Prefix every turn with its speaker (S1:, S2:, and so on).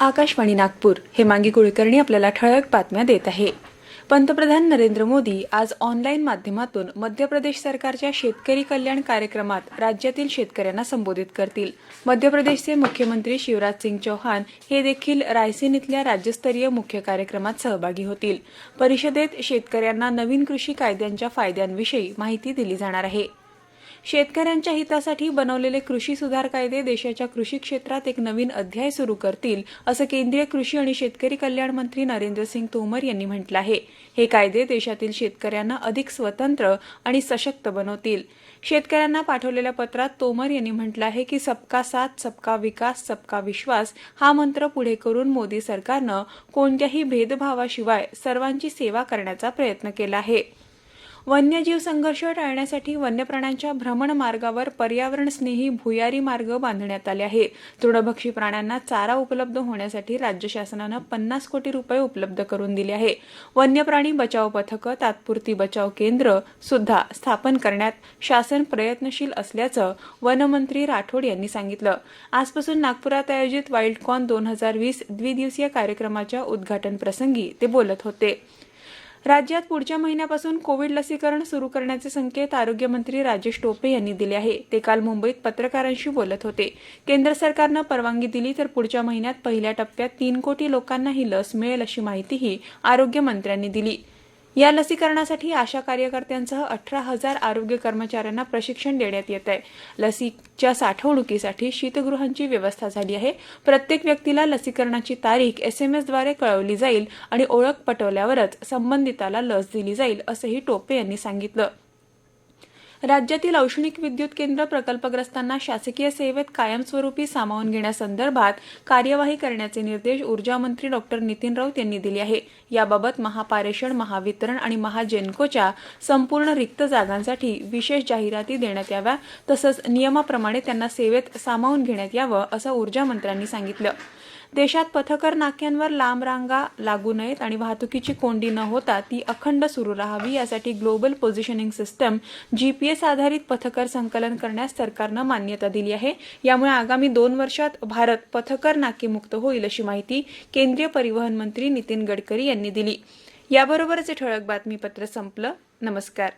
S1: आकाशवाणी नागपूर हेमांगी कुलकर्णी आपल्याला ठळक बातम्या देत आहे. पंतप्रधान नरेंद्र मोदी आज ऑनलाईन माध्यमातून मध्य प्रदेश सरकारच्या शेतकरी कल्याण कार्यक्रमात राज्यातील शेतकऱ्यांना संबोधित करतील. मध्य प्रदेशचे मुख्यमंत्री शिवराज सिंग चौहान हे देखील रायसेन इथल्या राज्यस्तरीय मुख्य कार्यक्रमात सहभागी होतील. परिषदेत शेतकऱ्यांना नवीन कृषी कायद्यांच्या फायद्यांविषयी माहिती दिली जाणार आहे. शेतकऱ्यांच्या हितासाठी बनवलेले कृषी सुधार कायदे देशाच्या कृषी क्षेत्रात एक नवीन अध्याय सुरू करतील असं केंद्रीय कृषी आणि शेतकरी कल्याण मंत्री नरेंद्र सिंग तोमर यांनी म्हटलं आहे. हे कायदे देशातील शेतकऱ्यांना अधिक स्वतंत्र आणि सशक्त बनवतील. शेतकऱ्यांना पाठवलेल्या पत्रात तोमर यांनी म्हटलं आहे की सबका साथ सबका विकास सबका विश्वास हा मंत्र पुढे करून मोदी सरकारनं कोणत्याही भेदभावाशिवाय सर्वांची सेवा करण्याचा प्रयत्न केला आहे. वन्यजीव संघर्ष टाळण्यासाठी वन्य प्राण्यांच्या भ्रमण मार्गावर पर्यावरण स्नेही भुयारी मार्ग बांधण्यात आले आहे तृणभक्षी प्राण्यांना चारा उपलब्ध होण्यासाठी राज्य शासनानं पन्नास कोटी रुपये उपलब्ध करून दिले आहे. वन्य प्राणी बचाव पथकं तात्पुरती बचाव केंद्र सुद्धा स्थापन करण्यात शासन प्रयत्नशील असल्याचं वनमंत्री राठोड यांनी सांगितलं. आजपासून नागपुरात आयोजित वाईल्डकॉन दोन हजार वीस द्विदिवसीय कार्यक्रमाच्या उद्घाटन प्रसंगी ते बोलत होते. राज्यात पुढच्या महिन्यापासून कोविड लसीकरण सुरू करण्याचे संकेत आरोग्यमंत्री राजेश टोपे यांनी दिले आहे. ते काल मुंबईत पत्रकारांशी बोलत होते. केंद्र सरकारनं परवानगी दिली तर पुढच्या महिन्यात पहिल्या टप्प्यात तीन कोटी लोकांना ही लस मिळेल अशी माहितीही आरोग्यमंत्र्यांनी दिली. या लसीकरणासाठी आशा कार्यकर्त्यांसह अठरा हजार आरोग्य कर्मचाऱ्यांना प्रशिक्षण देण्यात येत आहे. लसीच्या साठवणुकीसाठी शीतगृहांची व्यवस्था झाली आहे. प्रत्येक व्यक्तीला लसीकरणाची तारीख एसएमएसद्वारे कळवली जाईल आणि ओळख पटवल्यावरच संबंधिताला लस दिली जाईल असंही टोपे यांनी सांगितलं. राज्यातील औष्णिक विद्युत केंद्र प्रकल्पग्रस्तांना शासकीय सेवेत कायमस्वरूपी सामावून घेण्यासंदर्भात कार्यवाही करण्याचे निर्देश ऊर्जा मंत्री डॉक्टर नितीन राऊत यांनी दिले आहे. याबाबत महापारेषण महावितरण आणि महाजेन्कोच्या संपूर्ण रिक्त जागांसाठी विशेष जाहिराती देण्यात याव्या. तसंच नियमाप्रमाणे त्यांना सेवेत सामावून घेण्यात यावं असं ऊर्जा मंत्र्यांनी सांगितलं. देशात पथकर नाक्यांवर लांब रांगा लागू नयेत आणि वाहतुकीची कोंडी न होता ती अखंड सुरू राहावी यासाठी ग्लोबल पोझिशनिंग सिस्टम जीपीएस आधारित पथकर संकलन करण्यास सरकारनं मान्यता दिली आहे. यामुळे आगामी दोन वर्षात भारत पथकर नाकेमुक्त होईल अशी माहिती केंद्रीय परिवहन मंत्री नितीन गडकरी यांनी दिली. याबरोबरच हे ठळक बातमीपत्र संपलं. नमस्कार.